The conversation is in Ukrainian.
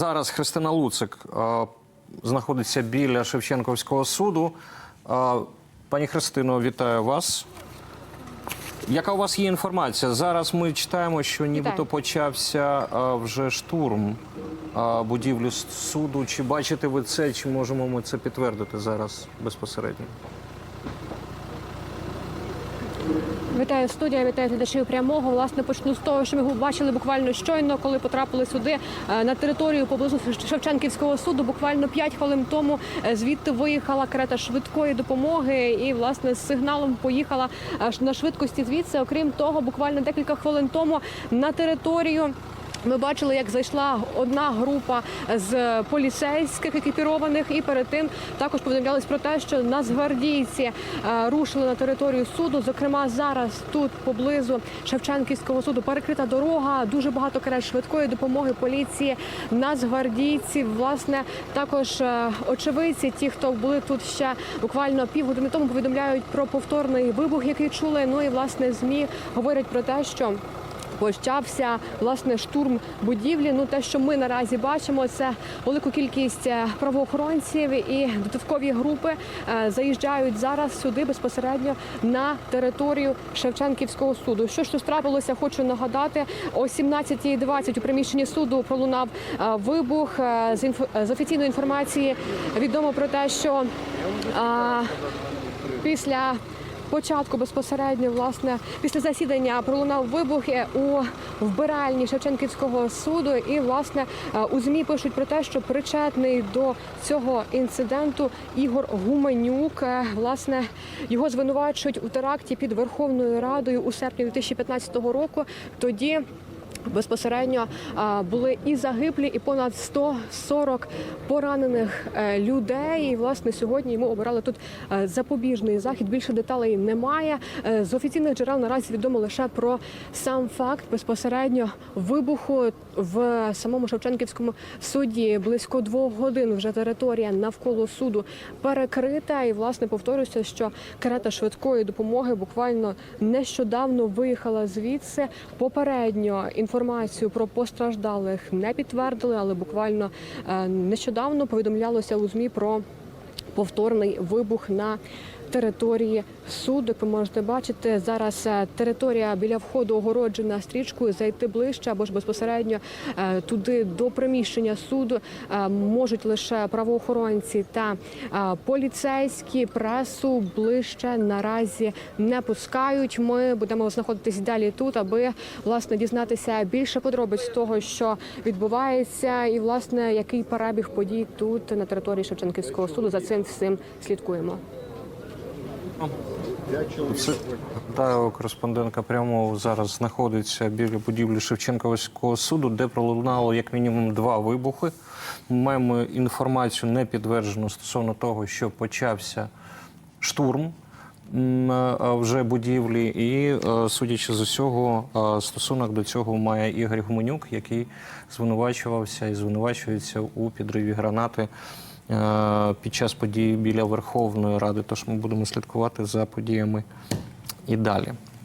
Зараз Христина Луцик е, знаходиться біля Шевченківського суду. Е, Пані Христино, вітаю вас. Яка у вас є інформація? Зараз ми читаємо, що нібито почався е, вже штурм е, будівлі суду. Чи бачите ви це, чи можемо ми це підтвердити зараз безпосередньо? Вітаю студія, вітаю глядачів прямого. Власне, почну з того, що ми бачили буквально щойно, коли потрапили сюди е, на територію поблизу Шевченківського суду. Буквально 5 хвилин тому е, звідти виїхала карета швидкої допомоги, і власне з сигналом поїхала аж на швидкості звідси. Окрім того, буквально декілька хвилин тому на територію. Ми бачили, як зайшла одна група з поліцейських екіпірованих, і перед тим також повідомлялось про те, що нацгвардійці е, рушили на територію суду. Зокрема, зараз тут поблизу Шевченківського суду перекрита дорога, дуже багато карет швидкої допомоги поліції, нацгвардійці. Власне, також е, очевидці, ті, хто були тут ще буквально півгодини тому, повідомляють про повторний вибух, який чули. Ну і власне змі говорять про те, що почався власне штурм будівлі. Ну те, що ми наразі бачимо, це велику кількість е, правоохоронців і додаткові групи е, заїжджають зараз сюди безпосередньо на територію Шевченківського суду. Що ж тут трапилося, хочу нагадати о 17.20 у приміщенні суду пролунав е, вибух. З офіційної інформації відомо про те, що е, після початку безпосередньо власне після засідання пролунав вибух е, у вбиральні Шевченківського суду. І власне е, у змі пишуть про те, що причетний до цього інциденту Ігор Гуменюк. Е, Власне його звинувачують у теракті під Верховною Радою у серпні 2015 року. Тоді Безпосередньо були і загиблі, і понад 140 поранених е, людей. І власне сьогодні йому обирали тут е, запобіжний захід. Більше деталей немає. Е, З офіційних джерел наразі відомо лише про сам факт безпосередньо вибуху в самому Шевченківському суді. Близько двох годин вже територія навколо суду перекрита. І власне повторюся, що карета швидкої допомоги буквально нещодавно виїхала звідси. Попередньо інформацію про постраждалих не підтвердили, але буквально е, нещодавно повідомлялося у змі про повторний вибух на території суду. Як ви можете бачити, зараз е, територія біля входу огороджена стрічкою. Зайти ближче або ж безпосередньо е, туди до приміщення суду е, можуть лише правоохоронці та поліцейські. Пресу ближче наразі не пускають. Ми будемо знаходитись далі тут, аби власне дізнатися більше подробиць того, що відбувається, і власне який перебіг подій тут на території Шевченківського суду. За цим всім слідкуємо. Це та кореспондентка прямо зараз знаходиться біля будівлі Шевченківського суду, де пролунало як мінімум два вибухи. Ми маємо інформацію не підтверджену стосовно того, що почався штурм вже будівлі, і е, судячи з усього, е, стосунок до цього має Ігор Гуменюк, який звинувачувався і звинувачується у підриві гранати під час подій біля Верховної Ради. Тож ми будемо слідкувати за подіями і далі.